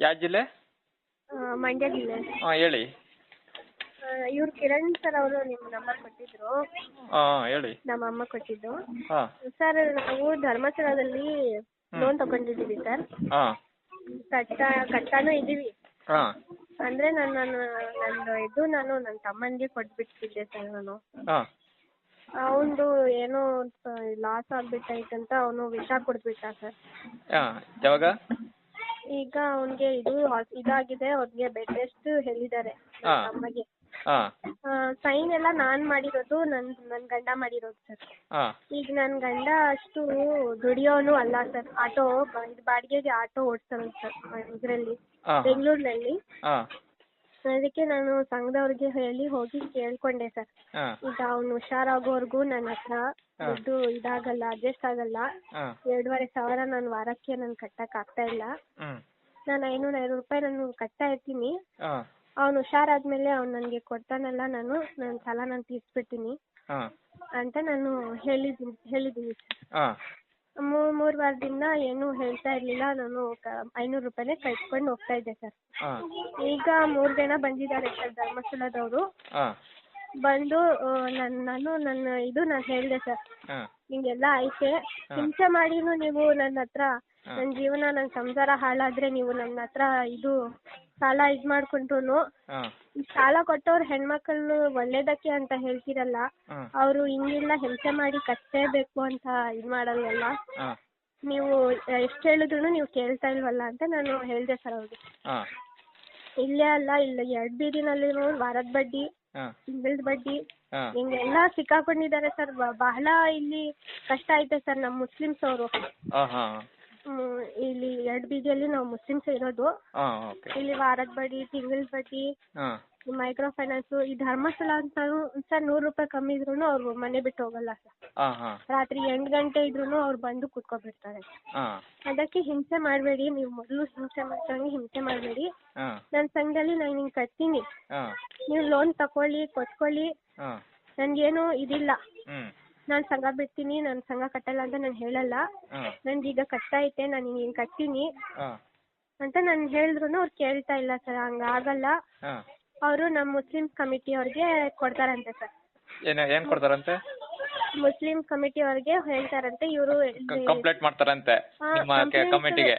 ಯಾವ ಜಿಲ್ಲೆ? ಆ, ಮಂಡ್ಯ ಜಿಲ್ಲೆ. ಹಾಂ ಹೇಳಿ. ಇವ್ರು ಕಿರಣ್ ಸರ್ ಅವರು ನಿಮ್ಮ ನಂಬರ್ ಕೊಟ್ಟಿದ್ರು. ಹಾಂ ಹೇಳಿ. ನಮ್ಮ ಅಮ್ಮ ಕೊಟ್ಟಿದ್ದು. ಹಾಂ. ಸರ್ ನಾವು ಧರ್ಮಸ್ಥಳದಲ್ಲಿ ಲೋನ್ ತಗೊಂಡಿದ್ದೀವಿ ಸರ್. ಹಾಂ. ಕಟ್ಟ ಕಟ್ಟಾನು ಇದ್ದೀವಿ. ಹಾಂ. ಅಂದರೆ ನಾನು ನಾನು ನಂದು ಇದು ನಾನು ನನ್ನ ತಮ್ಮನಿಗೆ ಕೊಟ್ಬಿಟ್ಟಿದ್ದೆ ಸರ್ ನಾನು. ಹಾಂ. ಅವನದು ಏನೋ ಲಾಸ್ ಆಗ್ಬಿಟ್ಟೈತಂತ ಅವನು ವಿಷ ಕೊಟ್ಬಿಟ್ಟ ಸರ್. ಹಾಂ. ಯಾವಾಗ? ಈಗ ಅವನಿಗೆ ಇದು ಇದಾಗಿದೆ ಅವ್ರಿಗೆ ಬೆಡ್ ರೆಸ್ಟ್ ಹೇಳಿದ್ದಾರೆ ಅಮ್ಮಗೆ. ಹಾಂ ಸೈನ್ ಎಲ್ಲ ನಾನ್ ಮಾಡಿರೋದು ನನ್ ನನ್ ಗಂಡ ಮಾಡಿರೋದು ಸರ್ ಹಾಂ ಈಗ ನನ್ ಗಂಡ ಅಷ್ಟು ದುಡಿಯೋನು ಅಲ್ಲ ಸರ್ ಆಟೋ ಇದು ಬಾಡಿಗೆಗೆ ಆಟೋ ಓಡಿಸೋನು ಸರ್ ಇದ್ರಲ್ಲಿ ಹಾಂ ಬೆಂಗಳೂರಿನಲ್ಲಿ. ಹಾಂ ಅದಕ್ಕೆ ನಾನು ಸಂಘದವ್ರಿಗೆ ಹೇಳಿ ಹೋಗಿ ಕೇಳ್ಕೊಂಡೆ ಸರ್. ಹಾಂ. ಈಗ ಅವ್ನು ಹುಷಾರಾಗೋವರೆಗೂ ನನ್ನ ಹತ್ರ. ದುಡ್ಡು ಇದಾಗಲ್ಲ ಅಡ್ಜಸ್ಟ್ ಆಗಲ್ಲ. ಹಾಂ. ಎರಡೂವರೆ ಸಾವಿರ ನಾನು ವಾರಕ್ಕೆ ನಾನು ಕಟ್ಟಕ್ ಆಗ್ತಾ ಇಲ್ಲ. ಹ್ಮ್. ನಾನು ಐನೂರು ಐನೂರು ರೂಪಾಯಿ ನಾನು ಕಟ್ತಾ ಇರ್ತೀನಿ. ಹಾಂ. ಅವ್ನು ಹುಷಾರಾದ್ಮೇಲೆ ಅವ್ನು ನನಗೆ ಕೊಡ್ತಾನಲ್ಲ ನಾನು ನನ್ನ ಸಾಲ ನಾನು ತೀರಿಸ್ಬಿಡ್ತೀನಿ ಹಾಂ. ಅಂತ ನಾನು ಹೇಳಿದ್ದೀನಿ ಹೇಳಿದ್ದೀನಿ ಹಾಂ. ಮೂರು ಮೂರು ವಾರದಿಂದ ಏನು ಹೇಳ್ತಾ ಇರ್ಲಿಲ್ಲ. ನಾನು ಕ ಐನೂರು ರೂಪಾಯಿನೇ ಕಟ್ಕೊಂಡು ಹೋಗ್ತಾ ಇದ್ದೆ ಸರ್. ಹಾಂ. ಈಗ ಮೂರು ಜನ ಬಂದಿದ್ದಾರೆ ಸರ್ ಧರ್ಮಸ್ಥಳದವರು. ಹಾಂ. ಬಂದು ನನ್ನ ನಾನು ನನ್ನ ಇದು ನಾನು ಹೇಳ್ದೆ ಸರ್. ಹಾಂ. ನಿಮಗೆಲ್ಲ ಐತೆ ಹಿಂಸೆ ಮಾಡಿನೂ ನೀವು ನನ್ನ ಹತ್ರ ನನ್ನ ಜೀವನ ನನ್ನ ಸಂಸಾರ ಹಾಳಾದ್ರೆ ನೀವು ನನ್ನ ಹತ್ರ ಇದು ಸಾಲ ಇದ್ ಮಾಡ್ಕೊಂಡ್ರು ಸಾಲ ಕೊಟ್ಟವ್ರು ಹೆಣ್ಮಕ್ಳು ಒಳ್ಳೇದಕ್ಕೆ ಅಂತ ಹೇಳ್ತಿರಲ್ಲ ಅವರು ಹಿಂಗೆಲ್ಲ ಹಿಂಸೆ ಮಾಡಿ ಕಟ್ಟಲೇಬೇಕು ಅಂತ ಇದ್ ಮಾಡಲ್ವಲ್ಲ? ನೀವು ಎಷ್ಟು ಹೇಳಿದ್ರು ನೀವು ಕೇಳ್ತಾ ಇಲ್ವಲ್ಲ ಅಂತ ನಾನು ಹೇಳಿದೆ ಸರ್ ಅವ್ರಿಗೆ. ಇಲ್ಲೇ ಅಲ್ಲ ಇಲ್ಲ ಎರಡ್ ಬೀದಿನಲ್ಲಿ ವಾರದ ಬಡ್ಡಿ ತಿಂಗಳದ ಬಡ್ಡಿ ಹಿಂಗೆಲ್ಲ ಸಿಕ್ಕಾಕೊಂಡಿದ್ದಾರೆ ಸರ್. ಬಹಳ ಇಲ್ಲಿ ಕಷ್ಟ ಐತೆ ಸರ್ ನಮ್ಮ ಮುಸ್ಲಿಮ್ಸ್ ಅವರು ಹಾಂ ಹಾಂ ಇಲ್ಲಿ ಎರಡ್ ಬೀದಿಯಲ್ಲಿ ನಾವು ಮುಸ್ಲಿಮ್ಸ್ ಇರೋದು. ಹಾಂ ಓಕೆ ಇಲ್ಲಿ ವಾರದ ಬಡ್ಡಿ ತಿಂಗಳ ಬಡ್ಡಿ ಹಾಂ. ಮೈಕ್ರೋ ಫೈನಾನ್ಸ್ ಈ ಧರ್ಮಸ್ಥಳ ಅಂತ ಸರ್ ನೂರು ರೂಪಾಯಿ ಕಮ್ಮಿ ಇದ್ರೂನು ಅವ್ರು ಮನೆ ಬಿಟ್ಟು ಹೋಗಲ್ಲ ಸರ್. ಹಾಂ ಹಾಂ. ರಾತ್ರಿ ಎಂಟು ಗಂಟೆ ಇದ್ರೂನು ಅವ್ರು ಬಂದು ಕುತ್ಕೊಬಿಡ್ತಾರೆ. ಹಾ. ಅದಕ್ಕೆ ಹಿಂಸೆ ಮಾಡಬೇಡಿ ನೀವು ಮೊದಲು ಹಿಂಸೆ ಮಾಡ್ದಂಗೆ ಹಿಂಸೆ ಮಾಡಬೇಡಿ. ಹಾ. ನನ್ನ ಸಂಘದಲ್ಲಿ ನಾನು ನಿಂಗ್ ಕಟ್ತೀನಿ. ಹಾ. ನೀವು ಲೋನ್ ತಕೊಳ್ಳಿ ಕೊಟ್ಕೊಳ್ಳಿ. ನನ್ಗೇನು ನನಗೇನು ಇದಿಲ್ಲ. ನಾನು ಸಂಘ ಬಿಡ್ತೀನಿ ನಾನು ಸಂಘ ಕಟ್ಟಲ್ಲ ಅಂತ ನಾನು ಹೇಳಲ್ಲ. ಈಗ ಕಷ್ಟ ಐತೆ ನಾನು ಹಿಂಗೆ ಕಟ್ತೀನಿ. ಅಂತ ನಾನು ಹೇಳಿದ್ರು ಅವ್ರು ಕೇಳ್ತಾ ಇಲ್ಲ ಸರ್ ಹಂಗೆ ಆಗಲ್ಲ. ಅವರು ನಮ್ಮ ಮುಸ್ಲಿಂ ಕಮಿಟಿ ಅವ್ರಿಗೆ ಕೊಡ್ತಾರಂತೆ ಸರ್. ಏನು ಏನು ಕೊಡ್ತಾರಂತೆ? ಮುಸ್ಲಿಂ ಕಮಿಟಿ ಅವ್ರಿಗೆ ಹೇಳ್ತಾರಂತೆ ಇವರು ಕಂಪ್ಲೇಂಟ್ ಮಾಡ್ತಾರಂತೆ ನಿಮ್ಮ ಕಮಿಟಿಗೆ.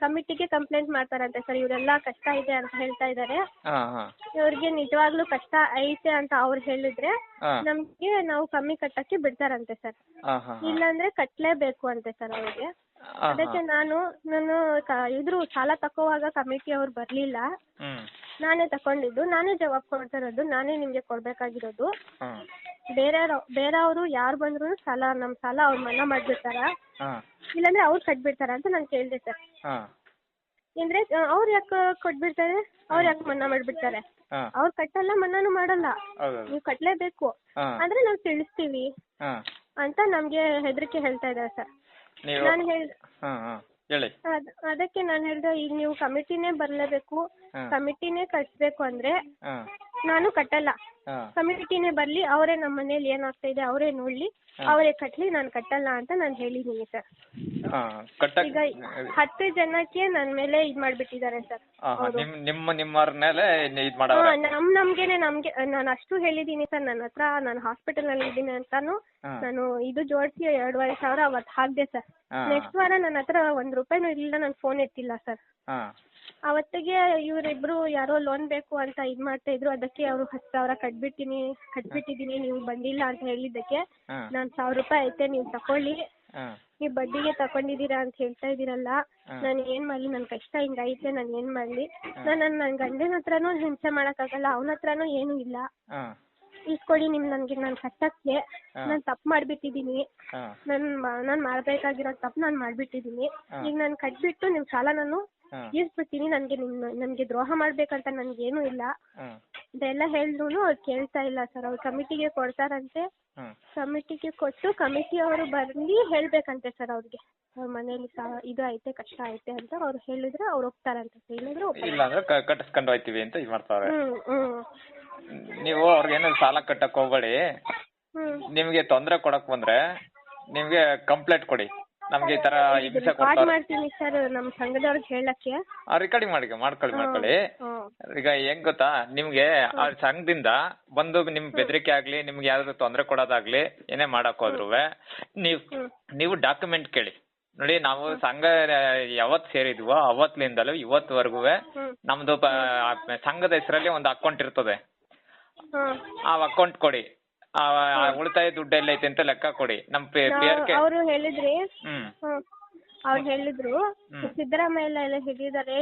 ಕಮಿಟಿಗೆ ಕಂಪ್ಲೇಂಟ್ ಮಾಡ್ತಾರಂತೆ ಸರ್ ಇವರೆಲ್ಲ ಕಷ್ಟ ಇದೆ ಅಂತ ಹೇಳ್ತಾ ಇದ್ದಾರೆ ಹಾ ಹಾಂ. ಇವ್ರಿಗೆ ನಿಜವಾಗ್ಲೂ ಕಷ್ಟ ಐತೆ ಅಂತ ಅವ್ರು ಹೇಳಿದ್ರೆ ನಮ್ಗೆ ನಮಗೆ ನಾವು ಕಮ್ಮಿ ಕಟ್ಟಕ್ಕೆ ಬಿಡ್ತಾರಂತೆ ಸರ್. ಹಾ ಹಾ ಇಲ್ಲಾಂದ್ರೆ ಕಟ್ಲೇಬೇಕು ಅಂತೆ ಸರ್ ಅವ್ರಿಗೆ. ಹಾಂ ಅದಕ್ಕೆ ನಾನು ನಾನು ಕ ಇದ್ರು ಸಾಲ ತಕ್ಕೊವಾಗ ಕಮಿಟಿ ಅವ್ರು ಬರ್ಲಿಲ್ಲ. ನಾನೇ ತಕೊಂಡಿದ್ದು ನಾನೇ ಜವಾಬ್ ಕೊಡ್ತಿರೋದು ನಾನೇ ನಿಮಗೆ ಕೊಡ್ಬೇಕಾಗಿರೋದು. ಹಾಂ. ಬೇರೆ ಬೇರೆಯವರು ಯಾರು ಬಂದ್ರು ಸಾಲ ನಮ್ಮ ಸಾಲ ಅವ್ರು ಮನ್ನಾ ಮಾಡಿಬಿಡ್ತಾರ? ಹಾಂ. ಇಲ್ಲಾಂದ್ರೆ ಅವ್ರು ಕಟ್ಬಿಡ್ತಾರ ಅಂತ ನಾನು ಕೇಳಿದೆ ಸರ್ ಹಾಂ. ಅಂದ್ರೆ ಅವ್ರು ಯಾಕೆ ಕೊಟ್ಬಿಡ್ತಾರೆ? ಅವ್ರು ಯಾಕೆ ಮನ್ನಾ ಮಾಡಿಬಿಡ್ತಾರೆ? ಹಾಂ. ಅವ್ರು ಕಟ್ಟಲ್ಲ ಮನ್ನಾನು ಮಾಡಲ್ಲ. ನೀವ್ ನೀವು ಕಟ್ಟಲೇಬೇಕು ಹಾಂ. ಅಂದ್ರೆ ನಾವು ತಿಳಿಸ್ತೀವಿ ಹಾಂ. ಅಂತ ನಮಗೆ ಹೆದರಿಕೆ ಹೇಳ್ತಾ ಇದ್ದಾರೆ ಸರ್. ನೀವು ನಾನು ಹೇಳ್ ಹಾಂ ಹಾಂ. ಹೇಳಿ. ಅದ್- ಅದಕ್ಕೆ ನಾನು ಹೇಳ್ದೆ ಈಗ ನೀವು ಕಮಿಟಿನೇ ಬರಲೇಬೇಕು. ಹಾಂ. ಕಮಿಟಿನೇ ಕಟ್ಬೇಕು ಅಂದ್ರೆ ಹಾಂ. ನಾನು ಕಟ್ಟಲ್ಲ. ಕಮಿಟಿನೇ ಬರ್ಲಿ ಅವರೇ ನಮ್ಮ ಮನೇಲಿ ಏನಾಗ್ತಾ ಇದೆ ಅವರೇ ನೋಡ್ಲಿ ಅವರೇ ಕಟ್ಲಿ ನಾನು ಕಟ್ಟಲ್ಲ ಅಂತ ನಾನು ಹೇಳಿದ್ದೀನಿ ಸರ್. ಈಗ ಹತ್ತು ಜನಕ್ಕೆ ನನ್ನ ಮೇಲೆ ಇದ್ ಮಾಡ್ಬಿಟ್ಟಿದ್ದಾರೆ ಸರ್. ಹಾಂ ಹಾಂ ನಿಮ್ಮ ನಿಮ್ಮ ನಿಮ್ಮವ್ರ ಮೇಲೆ ಇದು ಮಾಡವ್ರೆ? ನಮ್ ನಮ್ಗೆನೆ ನಮ್ಗೆ ನಾನು ಅಷ್ಟು ಹೇಳಿದೀನಿ ಸರ್ ನನ್ನ ಹತ್ರ ನಾನು ಹಾಸ್ಪಿಟಲ್ನಲ್ಲಿ ಇದ್ದೀನಿ ಅಂತಾನು ಹಾಂ. ನಾನು ಇದು ಜೋಡಿಸಿ ಎರಡೂವರೆ ಸಾವಿರ ಅವತ್ತು ಹಾಕ್ದೆ ಸರ್. ಹಾಂ. ನೆಕ್ಸ್ಟ್ ವಾರ ನನ್ನ ಹತ್ರ ಒಂದ್ ರೂಪಾಯಿನೂ ಇರ್ಲಿಲ್ಲ ನಾನು ಫೋನ್ ಎತ್ತಿಲ್ಲ ಸರ್. ಹಾಂ. ಅವತ್ತಿಗೆ ಇವರಿಬ್ರು ಯಾರೋ ಲೋನ್ ಬೇಕು ಅಂತ ಇದು ಮಾಡ್ತಾ ಇದ್ರು. ಅದಕ್ಕೆ ಅವರು ಹತ್ತು ಸಾವಿರ ಕಟ್ಬಿಟ್ಟಿನಿ ಕಟ್ಬಿಟ್ಟಿದ್ದೀನಿ ನೀವು ಬಂದಿಲ್ಲ ಅಂತ ಹೇಳಿದ್ದಕ್ಕೆ ನಾನ್ ನಾನು ಸಾವಿರ ರೂಪಾಯಿ ಐತೆ ನೀವು ತಕೊಳ್ಳಿ. ನೀವ್ ಬಡ್ಡಿಗೆ ತಕೊಂಡಿದೀರಾ ಅಂತ ಹೇಳ್ತಾ ಇದ್ದೀರಲ್ಲ ಹಾಂ. ನಾನು ಏನು ಮಾಡಲಿ? ನನ್ನ ಕಷ್ಟ ಹಿಂಗೈತೆ ನಾನು ಏನು ಮಾಡ್ಲಿ? ನಾನು ನನ್ನ ನನ್ನ ಗಂಡನ ಹತ್ರನೂ ಹಿಂಸೆ ಮಾಡೋಕ್ಕಾಗಲ್ಲ ಅವನ ಹತ್ರನೂ ಏನೂ ಇಲ್ಲ. ಇಸ್ಕೊಳ್ಳಿ ನಿಮ್ ನನ್ಗೆ ನಾನು ಕಟ್ಟಕ್ಕೆ. ನಾನು ತಪ್ಪು ಮಾಡಿಬಿಟ್ಟಿದ್ದೀನಿ. ನನ್ ನಾನು ಮಾಡ್ಬೇಕಾಗಿರೋ ತಪ್ಪು ನಾನು ಮಾಡಿಬಿಟ್ಟಿದ್ದೀನಿ. ಹಾಂ. ಈಗ ನಾನು ಕಟ್ಬಿಟ್ಟು ನಿಮ್ ಸಾಲ ನಾನು ತೀರಿಸ್ಬಿಡ್ತೀನಿ. ನನಗೆ ನಿಮ್ಮ ನನಗೆ ದ್ರೋಹ ನನ್ಗೆ ಏನು ಇಲ್ಲ. ಇದೆಲ್ಲ ಹೇಳಿದ್ರು ಅವ್ರು ಕೇಳ್ತಾ ಇಲ್ಲ ಸರ್. ಅವ್ರು ಕಮಿಟಿಗೆ ಕೊಡ್ತಾರಂತೆ. ಕಮಿಟಿಗೆ ಕೊಟ್ಟು ಕಮಿಟಿ ಅವರು ಬಂದು ಹೇಳ್ಬೇಕಂತೆ ಸರ್ ಅವ್ರಿಗೆ. ಅವ್ರ ಮನೇಲಿ ಸಹ ಇದು ಐತೆ ಕಷ್ಟ ಐತೆ ಅಂತ ಅವ್ರು ಹೇಳಿದ್ರೆ ಅವ್ರು ಹೋಗ್ತಾರಂತೆ ಇಲ್ಲಾಂದ್ರೆ ಹೋಗಲ್ಲ ಇಲ್ಲ ಅಂದ್ರೆ ಕ- ಕಟ್ಟಿಸ್ಕೊಂಡು ಹೋಯ್ತೀವಿ ಅಂತ ಇದು ಮಾಡ್ತಾರೆ. ಹ್ಞೂ ಹ್ಞೂ ನೀವು ಅವ್ರಿಗೇನು ಸಾಲ ಕಟ್ಟಕ್ ಹೋಗ್ಬೇಡಿ. ನಿಮಗೆ ತೊಂದರೆ ಕೊಡಕ್ ಬಂದ್ರೆ ನಿಮಗೆ ಕಂಪ್ಲೇಂಟ್ ಕೊಡಿ. ನಮ್ಗೆ ಈ ತರ ಹಿಂಸೆ ರೆಕಾರ್ಡ್ ಕೊಡ್ತಾರೆ. ಮಾಡ್ತೀನಿ ಸರ್ ನಮ್ಮ ಸಂಘದವ್ರಿಗೆ ಹೇಳಕ್ಕೆ. ರೆಕಾರ್ಡಿಂಗ್ ಮಾಡಿ ಮಾಡ್ಕೊಳ್ಳಿ ಮಾಡ್ಕೊಳ್ಳಿ. ಈಗ ಹೆಂಗ್ ಗೊತ್ತಾ? ನಿಮ್ಗೆ ಆ ಸಂಘದಿಂದ ಬಂದು ನಿಮ್ ಬೆದರಿಕೆ ಆಗ್ಲಿ ನಿಮ್ಗೆ ಯಾವ್ದಾದ್ರು ತೊಂದ್ರೆ ಕೊಡೋದಾಗ್ಲಿ ಏನೇ ಮಾಡಕ್ ಹೋದ್ರುವೆ ನೀವ್ ನೀವು ಡಾಕ್ಯುಮೆಂಟ್ ಕೇಳಿ. ನೋಡಿ ನಾವು ಸಂಘ ಯಾವತ್ ಸೇರಿದ್ವೋ ಅವತ್ಲಿಂದಲೂ ಇವತ್ವರೆಗೂ. ನಮ್ದು ಪ- ಸಂಘದ ಹೆಸರಲ್ಲಿ ಒಂದು ಅಕೌಂಟ್ ಇರ್ತದೆ. ಆ ಅಕೌಂಟ್ ಕೊಡಿ. ಉಳಿತಾಯ ದುಡ್ಡು ಎಲ್ಲೈತೆ ಅಂತ ಲೆಕ್ಕ ಕೊಡಿ. ನಮ್ ಪಿ ಅವರು ಹೇಳಿದ್ರಿ ಅವ್ರು ಹೇಳಿದ್ರು. ಸಿದ್ದರಾಮಯ್ಯ ಎಲ್ಲ ಹಿಡಿದಾರೆ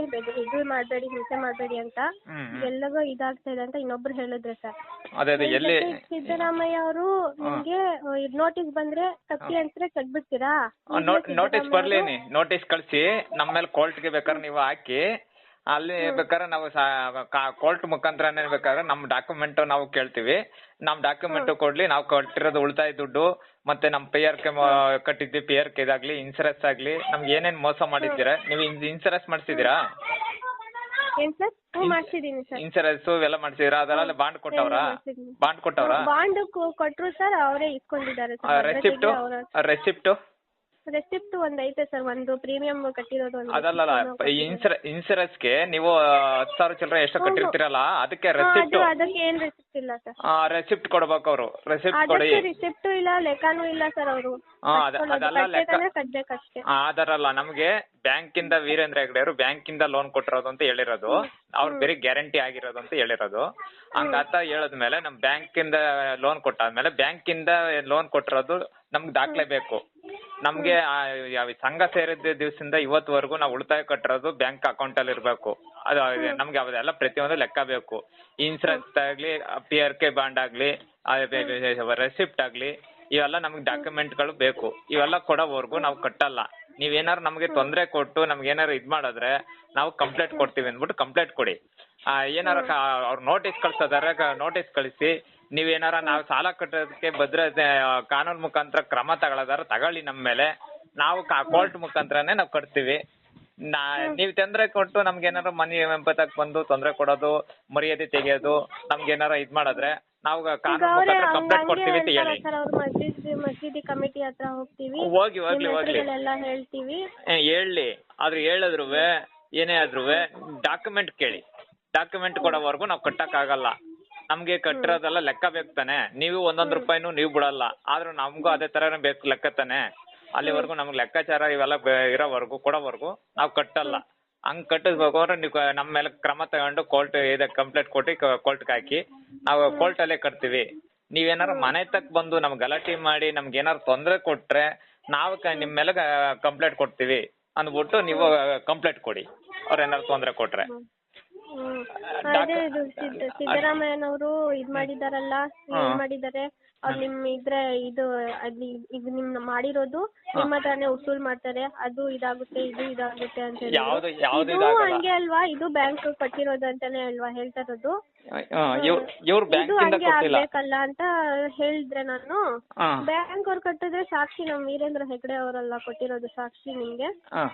ಇದು ಮಾಡಬೇಡಿ ಹಿಂಸೆ ಮಾಡಬೇಡಿ ಅಂತ. ಎಲ್ಲಗೋ. ಎಲ್ಲವೂ ಇದಾಗ್ತಾ ಇದೆ ಅಂತ ಇನ್ನೊಬ್ರು ಹೇಳಿದ್ರು ಸರ್. ಅದೇ ಅದೇ ಎಲ್ಲಿ ಸಿದ್ದರಾಮಯ್ಯ ಅವರು ನಿಮ್ಗೆ ನೋಟಿಸ್ ಬಂದ್ರೆ ತಪ್ಪಿ ಅಂತ್ರೆ ಕಟ್ಬಿಡ್ತೀರಾ? ನೋಟಿಸ್ ಬರ್ಲೇನಿ ನೋಟಿಸ್ ಕಳ್ಸಿ. ನಮ್ಮ ಮೇಲೆ ಕೋರ್ಟ್ಗೆ ಬೇಕಾದ್ರೆ ನೀವು ಹಾಕಿ. ಅಲ್ಲಿ ಬೇಕಾದ್ರೆ ನಾವು ಕೋರ್ಟ್ ಮುಖಾಂತರನೇ ಬೇಕಾದ್ರೆ ನಮ್ಮ ಡಾಕ್ಯುಮೆಂಟ್ ನಾವು ಕೇಳ್ತೀವಿ. ನಮ್ಮ ಡಾಕ್ಯುಮೆಂಟ್ ಕೊಡ್ಲಿ ನಾವು ಕಟ್ಟಿರೋದು ಉಳಿತಾಯ ದುಡ್ಡು ಮತ್ತೆ ನಮ್ಮ ಪಿ ಆರ್ ಕೆ ಕಟ್ಟಿದ್ವಿ ಪಿ ಆರ್ ಕೆ ಇದಾಗ್ಲಿ ಇನ್ಸೂರೆನ್ಸ್ ಆಗ್ಲಿ ನಮ್ಗೆ ಏನೇನ್ ಮೋಸ ಮಾಡಿದ್ದೀರಾ? ನೀವು ಇನ್ಸೂರೆನ್ಸ್ ಮಾಡಿಸಿದೀರಾ ಏನ್ ಸರ್? ಹ್ಞೂ ಮಾಡ್ಸಿದೀನಿ ಸರ್. ಇನ್ಸೂರೆನ್ಸ್ ಇವೆಲ್ಲ ಮಾಡಿಸಿದಿರಾ ಅದರಲ್ಲಿ ಬಾಂಡ್ ಕೊಟ್ಟವ್ರಾ? ಬಾಂಡ್ ಕೊಟ್ಟವ್ರಾ? ಬಾಂಡ್ ಕೊಟ್ರು ಸರ್ ಅವರೇ ಇಸ್ಕೊಂಡಿದ್ದಾರೆ ರೆಸಿಪ್ಟು ರೆಸಿಪ್ಟು ರೆಸಿಪ್ಟ್ ಒಂದ್ ಐತೆ ಸರ್ ಒಂದು ಪ್ರೀಮಿಯಂ ಕಟ್ಟಿರೋದು ಒಂದು ಅದಲ್ಲಲ್ಲ ಇನ್ಸೂರೆನ್ಸ್ಗೆ ನೀವು ಹತ್ತು ಸಾವಿರ ಚಿಲ್ಲರೆ ಎಷ್ಟು ಕಟ್ಟಿರ್ತೀರಲ್ಲ ಅದಕ್ಕೆ ಹಾ, ರೆಸಿಪ್ಟ್ ಅದು ಅದಕ್ಕೆ ಏನ್ ರೆಸಿಪ್ಟ್ ಇಲ್ಲ ಸರ್. ರೆಸಿಪ್ಟ್ ಕೊಡ್ಬೇಕು ಅವರು. ರೆಸಿಪ್ಟ್ ಕೊಡಿ. ಅದಕ್ಕೆ ರಿಸಿಪ್ಟ್ ಇಲ್ಲ ಲೆಕ್ಕನೂ ಇಲ್ಲ ಸರ್ ಅವರು. ಹಾ, ಅದ- ಅದೆಲ್ಲ ಲೆಕ್ಕ- ಕಟ್ಬೇಕಷ್ಟೇ. ಆ, ಅದರಲ್ಲ ನಮ್ಗೆ ಬ್ಯಾಂಕಿಂದ ವೀರೇಂದ್ರ ಹೆಗ್ಡೆ ಅವರು ಬ್ಯಾಂಕಿಂದ ಲೋನ್ ಕೊಟ್ಟಿರೋದು ಅಂತ ಹೇಳಿರೋದು. ಅವ್ರ ಬೇರೆ ಗ್ಯಾರಂಟಿ ಆಗಿರೋದು ಅಂತ ಹೇಳಿರೋದು. ಹಂಗಾತ ಹೇಳಿದ್ಮೇಲೆ ನಮ್ ಬ್ಯಾಂಕಿಂದ ಲೋನ್ ಕೊಟ್ಟಾದ್ಮೇಲೆ ಬ್ಯಾಂಕಿಂದ ಲೋನ್ ಕೊಟ್ಟಿರೋದು ನಮ್ಗೆ ದಾಖಲೆ ಬೇಕು. ನಮ್ಗೆ ಸಂಘ ಸೇರಿದ ದಿವಸದಿಂದ ಇವತ್ವರೆಗೂ ನಾವು ಉಳಿತಾಯ ಕಟ್ಟಿರೋದು ಬ್ಯಾಂಕ್ ಅಕೌಂಟ್ ಅಲ್ಲಿ ಇರ್ಬೇಕು. ಅದು ನಮ್ಗೆ ಅದೆಲ್ಲ ಪ್ರತಿಯೊಂದು ಲೆಕ್ಕ ಬೇಕು. ಇನ್ಸೂರೆನ್ಸ್ ಆಗ್ಲಿ ಪಿ ಆರ್ ಕೆ ಬಾಂಡ್ ಆಗ್ಲಿ ರೆಸಿಪ್ಟ್ ಆಗ್ಲಿ ಇವೆಲ್ಲ ನಮ್ಗೆ ಡಾಕ್ಯುಮೆಂಟ್ಗಳು ಬೇಕು. ಇವೆಲ್ಲ ಕೊಡೋವರೆಗೂ ನಾವು ಕಟ್ಟಲ್ಲ. ನೀವೇನಾರು ನಮಗೆ ತೊಂದರೆ ಕೊಟ್ಟು ನಮ್ಗೆ ಏನಾರು ಇದ್ ಮಾಡಿದ್ರೆ ನಾವು ಕಂಪ್ಲೇಂಟ್ ಕೊಡ್ತೀವಿ ಅಂದ್ಬಿಟ್ಟು ಕಂಪ್ಲೇಂಟ್ ಕೊಡಿ. ಆ, ಏನಾರ ಅವ್ರು ನೋಟಿಸ್ ಕಳ್ಸೋದಾರೆ ನೋಟಿಸ್ ಕಳಿಸಿ ನೀವೇನಾರ ನಾವು ಸಾಲ ಕಟ್ಟೋದಕ್ಕೆ ಭದ್ರತೆ ಕಾನೂನು ಮುಖಾಂತರ ಕ್ರಮ ತಗೊಳ್ಳೋದಾರ ತಗೊಳ್ಳಿ ನಮ್ಮ ಮೇಲೆ. ನಾವು ಕೋರ್ಟ್ ಮುಖಾಂತರನೇ ನಾವು ಕಟ್ತೀವಿ. ನಾ ನೀವು ತೊಂದರೆ ಕೊಟ್ಟು ನಮ್ಗೆ ಏನಾರ ಮನಿ ಎಂಬತ್ತಕ್ ಬಂದು ತೊಂದರೆ ಕೊಡೋದು ಮರ್ಯಾದೆ ತೆಗೆಯೋದು ನಮ್ಗೆ ಏನಾರ ಇದ್ ಮಾಡಿದ್ರೆ ನಾವು ಕಾನೂನು ಮುಖಾಂತರ ಕಂಪ್ಲೇಂಟ್ ಕೊಡ್ತೀವಿ ಅಂತ ಹೇಳಿ. ಮಸೀದಿ ಕಮಿಟಿ ಹತ್ರ ಹೋಗ್ತೀವಿ. ಹೋಗಿ ಹೋಗ್ಲಿ ಹೋಗ್ಲಿ ಎಲ್ಲ ಹೇಳ್ತೀವಿ. ಹೇಳಿ. ಆದ್ರೆ ಹೇಳಿದ್ರುವೆ ಏನೇ ಆದ್ರೂ ಡಾಕ್ಯುಮೆಂಟ್ ಕೇಳಿ. ಡಾಕ್ಯುಮೆಂಟ್ ಕೊಡೋವರೆಗೂ ನಾವು ಕಟ್ಟಕ್ ಆಗಲ್ಲ ನಮ್ಗೆ ಕಟ್ಟಿರೋದೆಲ್ಲ ಲೆಕ್ಕ ಬೇಕು ತಾನೆ. ನೀವು ಒಂದೊಂದ್ ರೂಪಾಯಿನೂ ನೀವು ಬಿಡಲ್ಲ. ಆದ್ರೂ ನಮಗೂ ಅದೇ ತರನೇ ಬೇಕು ಲೆಕ್ಕ ತಾನೆ. ಅಲ್ಲಿವರೆಗೂ ನಮ್ಗೆ ಲೆಕ್ಕಾಚಾರ ಇವೆಲ್ಲ ಇರೋವರೆಗೂ ಕೊಡೋವರೆಗೂ ನಾವು ಕಟ್ಟಲ್ಲ. ಹಂಗ್ ಕಟ್ಟಿಸ್ಬೇಕು ಅಂದ್ರೆ ನೀವು ನಮ್ಮ ಮೇಲೆ ಕ್ರಮ ತಗೊಂಡು ಕೋರ್ಟ್ ಇದೆ ಕಂಪ್ಲೇಂಟ್ ಕೊಟ್ಟು ಕೋರ್ಟ್ಗೆ ಹಾಕಿ ನಾವು ಕೋರ್ಟ್ ಅಲ್ಲೇ ಕಟ್ತೀವಿ. ನೀವೇನಾರು ಮನೆ ತಕ್ ಬಂದು ನಮ್ಗೆ ಗಲಾಟೆ ಮಾಡಿ ನಮ್ಗೆ ಏನಾರು ತೊಂದರೆ ಕೊಟ್ರೆ ನಾವು ನಿಮ್ ಮೇಲೆ ಕಂಪ್ಲೇಂಟ್ ಕೊಡ್ತೀವಿ. ಅಂದ್ಬಿಟ್ಟು ನೀವು ಕಂಪ್ಲೇಂಟ್ ಕೊಡಿ. ಅವ್ರ ಏನಾರು ತೊಂದರೆ ಕೊಟ್ರೆ. ಅದೇ ಇದು ಸಿದ್ದ- ಸಿದ್ದರಾಮಯ್ಯನವರು ಇದ್ ಮಾಡಿದಾರಲ್ಲ ಇದು ಮಾಡಿದ್ದಾರೆ ಅವ್ರು ನಿಮ್ ಇದ್ರೆ ಇದು ಅಲ್ಲಿ ಇದು ನಿಮ್ ಮಾಡಿರೋದು ನಿಮ್ಮ ಹತ್ರನೇ ವಸೂಲ್ ಮಾಡ್ತಾರೆ ಅದು ಇದಾಗುತ್ತೆ ಇದು ಇದಾಗುತ್ತೆ ಅಂತ ಹೇಳಿ ಯಾವ್ದು ಯಾವ್ದು ಇದು ಇದಾಗಲ್ಲ. ಹಂಗೆ ಅಲ್ವಾ ಇದು ಬ್ಯಾಂಕ್ ಕಟ್ಟಿರೋದು ಅಂತಾನೆ ಅಲ್ವಾ ಹೇಳ್ತಾ ಇರೋದು. ಇವ್ರು ಇದು ಹಂಗೆ ಕೊಟ್ಟಿಲ್ಲ. ಆಗ್ಬೇಕಲ್ಲ ಅಂತ ಹೇಳಿದ್ರೆ ನಾನು. ಹಾ. ಬ್ಯಾಂಕ್ ಅವ್ರು ಕಟ್ಟಿದ್ರೆ ಸಾಕ್ಷಿ ನಮ್ ವೀರೇಂದ್ರ ಹೆಗ್ಡೆ ಅವರೆಲ್ಲ ಕೊಟ್ಟಿರೋದು ಸಾಕ್ಷಿ ನಿಮ್ಗೆ ಹಾ,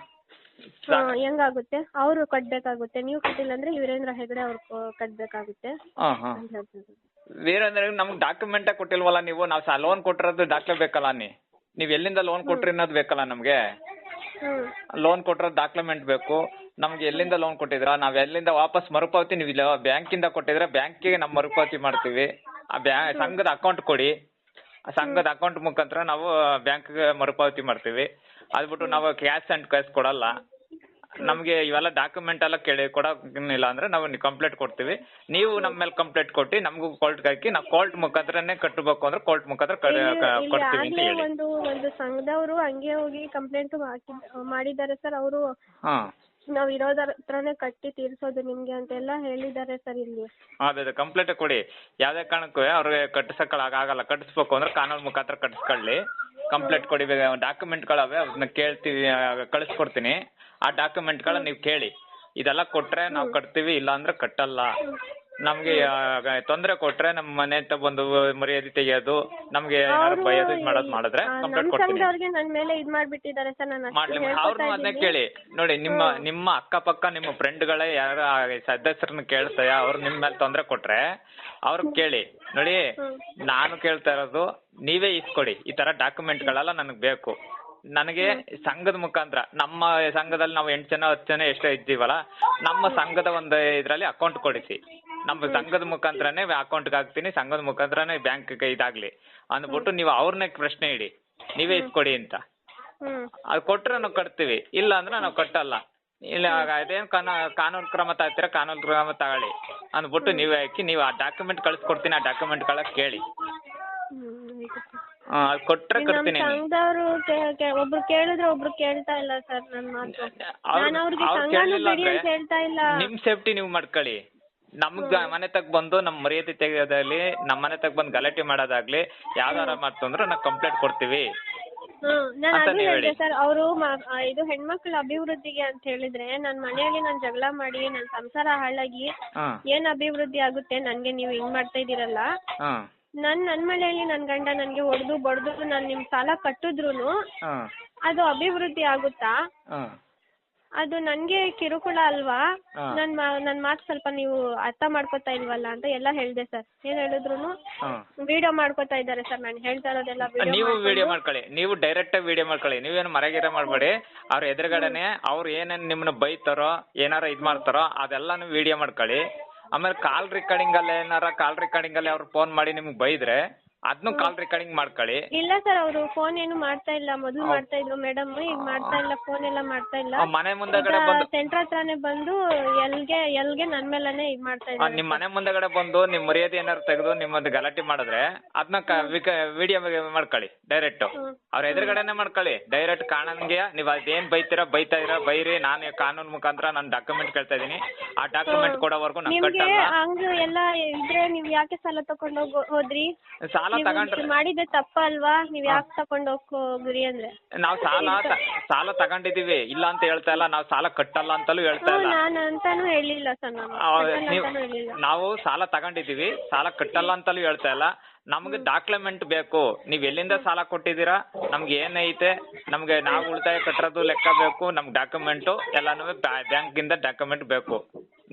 ಹೆಂಗಾಗುತ್ತೆ? ಅವರು ಕಟ್ಟಬೇಕಾಗುತ್ತೆ ನೀವು ಕಟ್ಟಿಲ್ಲ ಅಂದ್ರೆ ವೀರೇಂದ್ರ ಹೆಗಡೆ ಅವ್ರು ಕಟ್ಟಬೇಕಾಗುತ್ತೆ ಕಟ್ಬೇಕಾಗುತ್ತೆ. ಹಾ ಹಾ. ಅಂತ ಹೇಳ್ತಿದ್ರು. ವೀರೇಂದ್ರ ನಮ್ಗೆ ಡಾಕ್ಯುಮೆಂಟೇ ಕೊಟ್ಟಿಲ್ವಲ್ಲ ನೀವು? ನಾವು ಲೋನ್ ಕೊಟ್ಟಿರೋದು ದಾಖಲೆ ಬೇಕಲ್ಲ ನೀ? ನೀವ್ ಎಲ್ಲಿಂದ ಲೋನ್ ಕೊಟ್ರಿ ಅನ್ನೋದು ಬೇಕಲ್ಲ ನಮ್ಗೆ? ಹ್ಮ್. ಲೋನ್ ಕೊಟ್ಟಿರೋದು ಡಾಕ್ಯುಮೆಂಟ್ ಬೇಕು. ನಮ್ಗೆ ಎಲ್ಲಿಂದ ಲೋನ್ ಕೊಟ್ಟಿದ್ರ ನಾವ್ ಎಲ್ಲಿಂದ ವಾಪಸ್ ಮರುಪಾವತಿ ನೀವು ಇಲ್ಲ ಬ್ಯಾಂಕಿಂದ ಕೊಟ್ಟಿದ್ರೆ ಬ್ಯಾಂಕಿಗೆ ನಾವು ಮರುಪಾವತಿ ಮಾಡ್ತೀವಿ. ಆ ಬ್ಯಾಂಕ್ ಸಂಘದ ಅಕೌಂಟ್ ಕೊಡಿ. ಆ ಸಂಘದ ಅಕೌಂಟ್ ಮುಖಾಂತರ ನಾವು ಬ್ಯಾಂಕ್ಗೆ ಮರುಪಾವತಿ ಮಾಡ್ತೀವಿ. ಅದ್ಬಿಟ್ಟು ನಾವು ಕ್ಯಾಶ್ ಅಂಡ್ ಕ್ಯಾಶ್ ಕೊಡಲ್ಲ. ನಮ್ಗೆ ಇವೆಲ್ಲ ಡಾಕ್ಯುಮೆಂಟ್ ಎಲ್ಲ ಕೇಳಿ ಕೊಡೋಕ್ಕಿಲ್ಲ ಅಂದ್ರೆ ನಾವು ಕಂಪ್ಲೇಂಟ್ ಕೊಡ್ತೀವಿ. ನೀವು ನಮ್ಮ ಮೇಲೆ ಕಂಪ್ಲೇಂಟ್ ಕೊಟ್ಟು ನಮಗೂ ಕೋರ್ಟ್ಗೆ ಹಾಕಿ ನಾವು ಕೋರ್ಟ್ ಮುಖಾಂತರನೇ ಕಟ್ಟಬೇಕು ಅಂದ್ರೆ ಕೋರ್ಟ್ ಮುಖಾಂತರ ಕ- ಇಲ್ಲಿ ಕ- ಇಲ್ಲಿ ಕೊಡ್ತೀವಿ ಅಂತ ಆಗ್ಲೇ ಹೇಳಿ. ಒಂದು ಒಂದು ಸಂಘದವರು ಹಂಗೆ ಹೋಗಿ ಕಂಪ್ಲೇಂಟ್ ಮಾಡಿದ್ದಾರೆ ಸರ್. ಅವರು ಹಾ. ನಾವ್ ಇರೋದ್ರ ಹತ್ರನೇ ಕಟ್ಟಿ ತೀರ್ಸೋದು ನಿಮ್ಗೆ ಅಂತೆಲ್ಲ ಹೇಳಿದ್ದಾರೆ ಸರ್ ಇಲ್ಲಿ. ಅದೇ ಕಂಪ್ಲೇಂಟ್ ಕೊಡಿ. ಯಾವ್ದೇ ಕಾರಣಕ್ಕೂ ಅವ್ರಿಗೆ ಕಟ್ಟಿಸಕ್ ಆಗಲ್ಲ. ಕಟ್ಟಿಸ್ಬೇಕು ಅಂದ್ರೆ ಕಾನೂನು ಮುಖಾಂತರ ಕಟ್ಟಿಸ್ಕೊಳ್ಳಿ. ಕಂಪ್ಲೇಂಟ್ ಕೊಡಿ ಡಾಕ್ಯುಮೆಂಟ್ಗಳವೆ ಅದನ್ನ ಕೇಳ್ತೀವಿ ಕಳಿಸ್ಕೊಡ್ತೀನಿ. ಆ ಡಾಕ್ಯುಮೆಂಟ್ಗಳ ನೀವು ಕೇಳಿ. ಇದೆಲ್ಲ ಕೊಟ್ರೆ ನಾವು ಕಟ್ತೀವಿ ಇಲ್ಲ ಅಂದ್ರೆ ಕಟ್ಟಲ್ಲ. ನಮ್ಗೆ ತೊಂದರೆ ಕೊಟ್ರೆ ನಮ್ ಮನೆ ಹತ್ರ ಬಂದು ಮರ್ಯಾದೆ ತೆಗೆಯೋದು ನಮ್ಗೆ ಏನಾದ್ರು ಬೈಯೋದು ಇದು ಮಾಡೋದು ಮಾಡಿದ್ರೆ ಕಂಪ್ಲೇಂಟ್ ಕೊಡ್ತೀನಿ. ನನ್ ಮೇಲೆ ಇದ್ ಮಾಡ್ಬಿಟ್ಟಿದ್ದಾರೆ ಸರ್ ನಾನು ಮಾಡ್ಲಿ ಅಷ್ಟು ಅವ್ರನ್ನ ಅದನ್ನ ಕೇಳಿ. ನೋಡಿ ನಿಮ್ಮ ನಿಮ್ಮ ಅಕ್ಕಪಕ್ಕ ನಿಮ್ಮ ಫ್ರೆಂಡ್ಗಳೇ ಯಾರ ಸದಸ್ಯರನ್ನ ಕೇಳ್ತಾಯ? ಅವ್ರು ನಿಮ್ ಮೇಲೆ ತೊಂದರೆ ಕೊಟ್ರೆ ಅವ್ರು ಕೇಳಿ. ನೋಡಿ ನಾನು ಕೇಳ್ತಾ ಇರೋದು ನೀವೇ ಇಸ್ಕೊಡಿ ಈ ತರ ಡಾಕ್ಯುಮೆಂಟ್ಗಳೆಲ್ಲ ನನಗೆ ಬೇಕು. ನನಗೆ ಸಂಘದ ಮುಖಾಂತರ ನಮ್ಮ ಸಂಘದಲ್ಲಿ ನಾವು ಎಂಟು ಜನ ಹತ್ತು ಜನ ಎಷ್ಟೋ ಇದ್ದೀವಲ್ಲ ನಮ್ಮ ಸಂಘದ ಒಂದು ಇದರಲ್ಲಿ ಅಕೌಂಟ್ ಕೊಡಿಸಿ. ನಮ್ಮ ಸಂಘದ ಮುಖಾಂತರನೇ ಅಕೌಂಟ್ಗೆ ಹಾಕ್ತೀನಿ ಸಂಘದ ಮುಖಾಂತರನೇ ಬ್ಯಾಂಕ್ಗೆ ಇದಾಗ್ಲಿ. ಅಂದ್ಬಿಟ್ಟು ನೀವು ಅವ್ರನ್ನೇ ಪ್ರಶ್ನೆ ಇಡಿ. ನೀವೇ ಇಸ್ಕೊಡಿ ಅಂತ. ಹ್ಮ್. ಅದು ಕೊಟ್ರೆ ನಾವು ಕಟ್ತೀವಿ ಇಲ್ಲ ಅಂದ್ರೆ ನಾವು ಕಟ್ಟಲ್ಲ. ಇಲ್ಲ ಅದೇನು ಕಾನ ಕಾನೂನು ಕ್ರಮ ತಗೋತೀರ ಕಾನೂನು ಕ್ರಮ ತಗೊಳ್ಳಿ. ಅಂದ್ಬಿಟ್ಟು ನೀವೇ ಹಾಕಿ ನೀವು ಆ ಡಾಕ್ಯುಮೆಂಟ್ ಕಳ್ಸ್ಕೊಡ್ತೀನಿ ಆ ಡಾಕ್ಯುಮೆಂಟ್ ಕಳಕ್ ಕೇಳಿ. ಆ, ಅದ್ ಕೊಟ್ರೆ ಕಟ್ತೀನಿ ಸಂಘದವ್ರು ಒಬ್ರು ಕೇಳಿದ್ರೆ ಒಬ್ರು ಕೇಳ್ತಾ ಇಲ್ಲ ಸರ್ ನನ್ನ ಮಾತು. ಅವ್ರ್- ನಾನು ಅವ್ರಿಗೆ ಅವ್ರ್ ಸಂಘನೂ ಕೇಳಿಲ್ಲ ಬಿಡಿ ಅಂದ್ರೆ ಅಂತ ಹೇಳ್ತಾ ಇಲ್ಲ. ನಿಮ್ ಸೇಫ್ಟಿ ನೀವು ಮಾಡ್ಕೊಳ್ಳಿ. ನಮ್ಗ ಮನೆ ತಗ ಬಂದು ನಮ್ ಮರ್ಯಾದೆ ತೆಗೆಯೋದಾಗ್ಲಿ ನಮ್ ಮನೆ ತಗ ಬಂದು ಗಲಾಟೆ ಮಾಡೋದಾಗ್ಲಿ ಯಾವ್ದಾರ ಮಾಡ್ತು ಅಂದ್ರೆ ನಾವು ಕಂಪ್ಲೇಂಟ್ ಕೊಡ್ತೀವಿ. ಹ್ಮ್. ನಾನು ಅಂತ ಅದು ನೀವ್ ಹೇಳಿದೆ ಹೇಳಿ. ಸರ್ ಅವರು ಇದು ಹೆಣ್ಮಕ್ಳ ಅಭಿವೃದ್ಧಿಗೆ ಅಂತ ಹೇಳಿದ್ರೆ ನನ್ ಮನೆಯಲ್ಲಿ ನಾನು ಜಗಳ ಮಾಡಿ ನನ್ ಸಂಸಾರ ಹಾಳಾಗಿ ಏನ್ ಅಭಿವೃದ್ಧಿ ಆಗುತ್ತೆ ನನ್ಗೆ ನೀವು ಹಿಂಗ್ ಮಾಡ್ತಾ ಇದೀರಲ್ಲ ನನ್ ನನ್ ಮನೆಯಲ್ಲಿ ನನ್ ಗಂಡ ನನ್ಗೆ ಹೊಡೆದು ಬಡ್ದು ನಾನ್ ನಿಮ್ ಸಾಲ ಕಟ್ಟಿದ್ರು ಅದು ಅಭಿವೃದ್ಧಿ ಆಗುತ್ತಾ? ಅದು ನನ್ಗೆ ಕಿರುಕುಳ ಅಲ್ವಾ. ನನ್ ನನ್ ಮಾತು ಸ್ವಲ್ಪ ನೀವು ಅರ್ಥ ಮಾಡ್ಕೊತಾ ಇಲ್ವಲ್ಲ ಅಂತ ಎಲ್ಲ ಹೇಳ್ದೆ ಸರ್. ಏನ್ ಹೇಳಿದ್ರುನು? ಹ್ಮ್ ವಿಡಿಯೋ ಮಾಡ್ಕೊತಾ ಇದ್ದಾರೆ ಸರ್ ನಾನು. ಹೇಳ್ತಾ ಇರೋದೆಲ್ಲ ನೀವು ವಿಡಿಯೋ ವಿಡಿಯೋ ಮಾಡ್ಕೊಳ್ಳಿ. ನೀವು ಡೈರೆಕ್ಟ್ ಆಗಿ ವಿಡಿಯೋ ಮಾಡ್ಕೊಳ್ಳಿ. ನೀವೇನು ಮರಗಿರ ಮಾಡ್ಬೇಡಿ. ಅವ್ರ ಎದುರುಗಡೆನೆ ಅವ್ರು ಏನೇನ್ ನಿಮ್ಮನ್ನ ಬೈತಾರೋ ಏನಾರ ಇದ್ ಮಾಡ್ತಾರೋ ಅದೆಲ್ಲಾನು ವಿಡಿಯೋ ಮಾಡ್ಕೊಳ್ಳಿ. ಆಮೇಲೆ ಕಾಲ್ ರೆಕಾರ್ಡಿಂಗ್ ಅಲ್ಲಿ ಏನಾರ ಕಾಲ್ ರೆಕಾರ್ಡಿಂಗ್ ಅಲ್ಲಿ ಅವ್ರು ಫೋನ್ ಮಾಡಿ ನಿಮ್ಗೆ ಬೈದ್ರೆ ಅದನ್ನು ಕಾಲ್ ರೆಕಾರ್ಡಿಂಗ್ ಮಾಡ್ಕೊಳ್ಳಿ. ಇಲ್ಲ ಸರ್ ಅವರು ಫೋನ್ ಏನು ಮಾಡ್ತಾ ಇಲ್ಲ. ಮೊದಲು ಮಾಡ್ತಾ ಇದ್ರು ಮೇಡಮ್ ಈಗ ಮಾಡ್ತಾ ಇಲ್ಲ ಫೋನ್ ಎಲ್ಲ ಮಾಡ್ತಾ ಇಲ್ಲ. ಆ ಮನೆ ಮುಂದಗಡೆ ಬಂದು ಸೆಂಟ್ರ್ ಹತ್ರನೇ ಬಂದು ಎಲ್ಗೆ ಎಲ್ಗೆ ನನ್ ಮೇಲೆನೆ ಇದ್ ಮಾಡ್ತಾ ಆ, ಇದ್ದಾರೆ ನಿಮ್ ಮನೆ ಮುಂದಗಡೆ ಬಂದು ನಿಮ್ ಮರ್ಯಾದೆ ಏನಾರು ತೆಗೆದು ನಿಮ್ಮದು ಗಲಾಟೆ ಮಾಡಿದ್ರೆ ಅದನ್ನ ವಿಡಿಯೋ ಮಾಡ್ಕೊಳ್ಳಿ ಡೈರೆಕ್ಟ್. ಅವ್ರ ಎದುರುಗಡೆನೆ ಮಾಡ್ಕೊಳ್ಳಿ. ಡೈರೆಕ್ಟ್ ಕಾಣಂಗೆ ನೀವ್ ಅದೇನ್ ಬೈತೀರಾ ಬೈತಾ ಇರ ಬೈರಿ. ನಾನು ಕಾನೂನು ಮುಖಾಂತರ ನಾನು ಡಾಕ್ಯುಮೆಂಟ್ ಕೇಳ್ತಾ ಇದೀನಿ ಆ ಡಾಕ್ಯುಮೆಂಟ್ ಕೊಡೋವರೆಗೂ ನಾನು ನಿಮ್ಗೆ ಕಟ್ಟಲ್ಲ. ಹಂಗ ಎಲ್ಲ ಇದ್ರೆ ನೀವ್ ಯಾಕೆ ಸಾಲ ಹೋಗ್ ಹೋದ್ರಿ? ಸಾಲ ನೀವು ತಗೊಂಡ್ರೆ. ಮಾಡಿದ್ದೆ ತಪ್ಪಲ್ವಾ? ನೀವ್ ಯಾಕೆ ತಕೊಂಡ್ ಹೋಗ್ರಿ ಅಂದ್ರೆ? ನಾವ್ ಸಾಲ ತ- ಸಾಲ ತಗೊಂಡಿದೀವಿ. ಇಲ್ಲ ಅಂತ ಹೇಳ್ತಾ ಇಲ್ಲ. ನಾವ್ ಸಾಲ ಕಟ್ಟಲ್ಲ ಅಂತಲೂ ಹೇಳ್ತಾ ಇಲ್ಲ. ನಾನು ಅಂತಾನು ಹೇಳಿಲ್ಲ ಸರ್ ನಾನು. ಆ, ಕಟ್ಟಲ್ಲ ನೀವ್- ಅಂತಾನು ಹೇಳಿಲ್ಲ. ನಾವು ಸಾಲ ತಗೊಂಡಿದೀವಿ. ಸಾಲ ಕಟ್ಟಲ್ಲ ಅಂತಲೂ ಹೇಳ್ತಾ ಇಲ್ಲ. ನಮ್ಗೆ ಡಾಕ್ಯುಮೆಂಟ್ ಬೇಕು. ನೀವ್ ಎಲ್ಲಿಂದ ಸಾಲ ಕೊಟ್ಟಿದ್ದೀರಾ? ನಮ್ಗೆ ಏನೈತೆ ನಮ್ಗೆ ನಾವು ಉಳಿತಾಯ ಕಟ್ಟೋದು ಲೆಕ್ಕ ಬೇಕು ನಮ್ಗೆ ಡಾಕ್ಯುಮೆಂಟು ಎಲ್ಲಾನು ಬ್ಯಾಂಕಿಂದ ಡಾಕ್ಯುಮೆಂಟ್ ಬೇಕು.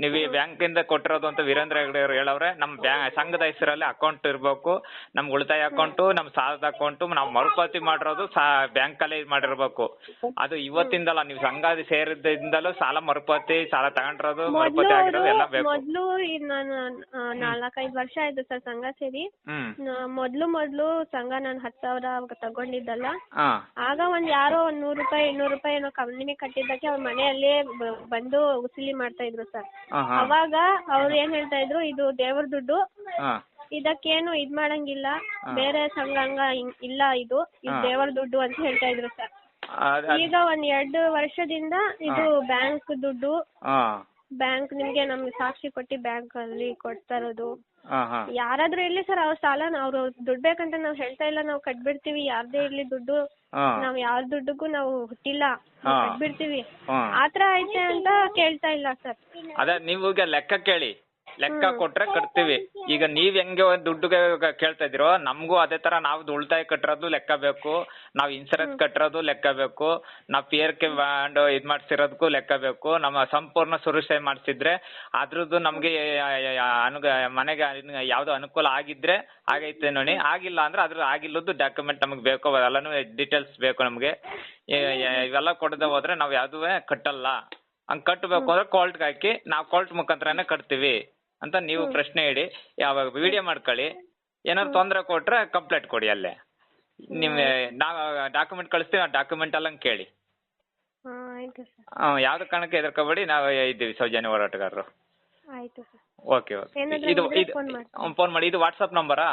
ನೀವು ಈ ಬ್ಯಾಂಕಿಂದ ಕೊಟ್ಟಿರೋದು ಅಂತ ವೀರೇಂದ್ರ ಹೆಗ್ಡೆ ಅವ್ರು ಹೇಳವ್ರೆ ನಮ್ಮ ಬ್ಯಾಂಕ್ ಸಂಘದ ಹೆಸರಲ್ಲಿ ಅಕೌಂಟ್ ಇರಬೇಕು. ನಮ್ ಉಳಿತಾಯ ಅಕೌಂಟ್ ನಮ್ಮ ಸಾಲದ ಅಕೌಂಟು ನಾವು ಮರುಪಾವತಿ ಮಾಡಿರೋದು ಬ್ಯಾಂಕ್ ಬ್ಯಾಂಕಲ್ಲೇ ಇದು ಮಾಡಿರ್ಬೇಕು. ಅದು ಇವತ್ತಿಂದಲ್ಲ ನೀವು ಸಂಘ ಸೇರಿದಿಂದಲೂ ಸಾಲ ಮರುಪಾವತಿ ಸಾಲ ತಗೊಂಡಿರೋದು ಮರುಪಾವತಿ ಆಗಿರೋದು ಎಲ್ಲ ಬೇಕು. ಮೊದ್ಲು ನಾನು ನಾಲ್ಕೈದು ವರ್ಷ ಆಯ್ತು ಸರ್ ಸಂಘ ಸೇರಿ. ಮೊದ್ಲು ಮೊದ್ಲು ಸಂಘ ನಾನು ಹತ್ ಸಾವಿರ ಅವಾಗ ತಗೊಂಡಿದ್ದಲ್ಲ. ಹಾ. ಆಗ ಒಂದ್ ಯಾರೋ ಒಂದ್ ನೂರು ರೂಪಾಯಿ ಇನ್ನೂರು ರೂಪಾಯಿ ಏನೋ ಕಮ್ಮಿ ಕಟ್ಟಿದ್ದಕ್ಕೆ ಅವ್ರ ಮನೆಯಲ್ಲೇ ಬ- ಬಂದು ಉಸಿಲಿ ಮಾಡ್ತಾ ಇದ್ರು ಸರ್. ಹಾ ಹಾ ಅವಾಗ ಅವ್ರು ಏನ್ ಹೇಳ್ತಾ ಇದ್ರು ಇದು ದೇವ್ರ ದುಡ್ಡು. ಹಾ. ಇದಕ್ಕೇನು ಇದ್ ಮಾಡಂಗಿಲ್ಲ. ಬೇರೆ ಸಂಘ ಹಂಗ ಇಲ್ಲ ಇದು. ಇದು ಹಾ. ದೇವರ ದುಡ್ಡು ಅಂತ ಹೇಳ್ತಾ ಇದ್ರು ಸರ್. ಈಗ ಒಂದ್ ಎರಡು ವರ್ಷದಿಂದ ಇದು ಬ್ಯಾಂಕ್ ದುಡ್ಡು. ಹಾ. ಬ್ಯಾಂಕ್ ನಿಮ್ಗೆ ನಮ್ಗೆ ಸಾಕ್ಷಿ ಕೊಟ್ಟಿ ಬ್ಯಾಂಕ್ ಅಲ್ಲಿ ಕೊಡ್ತಾ ಇರೋದು. ಹಾ ಹಾ. ಯಾರಾದ್ರೂ ಇರ್ಲಿ ಸರ್ ಅವ್ರ ಸಾಲ ಅವ್ರು ದುಡ್ಡು ಬೇಕಂತ ನಾವ್ ಹೇಳ್ತಾ ಇಲ್ಲ ನಾವು ಕಟ್ಬಿಡ್ತೀವಿ. ಯಾರ್ದೇ ಇರ್ಲಿ ದುಡ್ಡು ಹಾ. ನಾವ್ ಯಾರ ದುಡ್ಡುಗೂ ನಾವು ಹುಟ್ಟಿಲ್ಲ. ನಾವ್ ಹಾ. ಕಟ್ಬಿಡ್ತೀವಿ. ಹಾ. ಆತರ ಐತೆ ಅಂತ ಕೇಳ್ತಾ ಇಲ್ಲ ಸರ್. ಅದೇ ನೀವು ಈಗ ಲೆಕ್ಕ ಕೇಳಿ. ಲೆಕ್ಕ ಕೊಟ್ರೆ ಕಟ್ತೀವಿ. ಈಗ ನೀವ್ ಹೆಂಗೆ ದುಡ್ಡು ದುಡ್ಡುಗೆ ಕೇಳ್ತಾ ಇದೀರೋ ನಮಗೂ ಅದೇ ತರ ನಾವು ಉಳಿತಾಯ ಕಟ್ಟಿರೋದು ಲೆಕ್ಕ ಬೇಕು. ನಾವು ಇನ್ಸೂರೆನ್ಸ್ ಕಟ್ಟಿರೋದು ಲೆಕ್ಕ ಬೇಕು. ನಾವು ಪಿ ಆರ್ ಕೆ ಬಾಂಡ್ ಇದ್ ಮಾಡ್ಸಿರೋದಕ್ಕೂ ಲೆಕ್ಕ ಬೇಕು. ನಮ್ಮ ಸಂಪೂರ್ಣ ಸುರಕ್ಷೆ ಮಾಡಿಸಿದ್ರೆ ಅದ್ರದ್ದು ನಮ್ಗೆ ಅನುಗ ಮನೆಗೆ ಯಾವ್ದು ಯಾವ್ದೋ ಅನುಕೂಲ ಆಗಿದ್ರೆ ಆಗೈತೆ ನೋಡಿ ಆಗಿಲ್ಲ ಅಂದ್ರೆ ಅದ್ರ ಆಗಿಲ್ಲದ್ದು ಡಾಕ್ಯುಮೆಂಟ್ ನಮಗೆ ಬೇಕು. ಎಲ್ಲಾನು ಡೀಟೇಲ್ಸ್ ಬೇಕು ನಮಗೆ. ಇವೆಲ್ಲ ಕೊಡದೆ ಹೋದ್ರೆ ನಾವು ಯಾವ್ದು ಕಟ್ಟಲ್ಲ. ಹಂಗ್ ಕಟ್ಟಬೇಕು ಅಂದ್ರೆ ಕೋರ್ಟ್ಗೆ ಹಾಕಿ ನಾವು ಕೋರ್ಟ್ ಮುಖಾಂತರನೇ ಕಟ್ತೀವಿ. ಅಂತ ನೀವು ಪ್ರಶ್ನೆ ಇಡಿ. ಯಾವಾಗ ವಿಡಿಯೋ ಮಾಡ್ಕೊಳ್ಳಿ. ಏನಾದ್ರು ತೊಂದರೆ ಕೊಟ್ರೆ ಕಂಪ್ಲೇಂಟ್ ಕೊಡಿ ಅಲ್ಲೇ. ನಿಮ್ ನಾವು ಡಾಕ್ಯುಮೆಂಟ್ ಕಳಿಸ್ತೀವಿ ಆ ಡಾಕ್ಯುಮೆಂಟ್ ಎಲ್ಲ ಕೇಳಿ. ಆಯ್ತು ಸರ್. ಯಾವ್ದು ಕಾರಣಕ್ಕೆ ಹೆದರ್ಕೋಬೇಡಿ ನಾವು ಇದ್ದೀವಿ ಸೌಜನ್ಯ ಹೋರಾಟಗಾರರು. ಆಯ್ತು ಸರ್. ಓಕೆ ಓಕೆ ಏನಾದ್ರು ಇದು ಫೋನ್ ಮಾಡಿ. ಇದು ವಾಟ್ಸಪ್ ನಂಬರಾ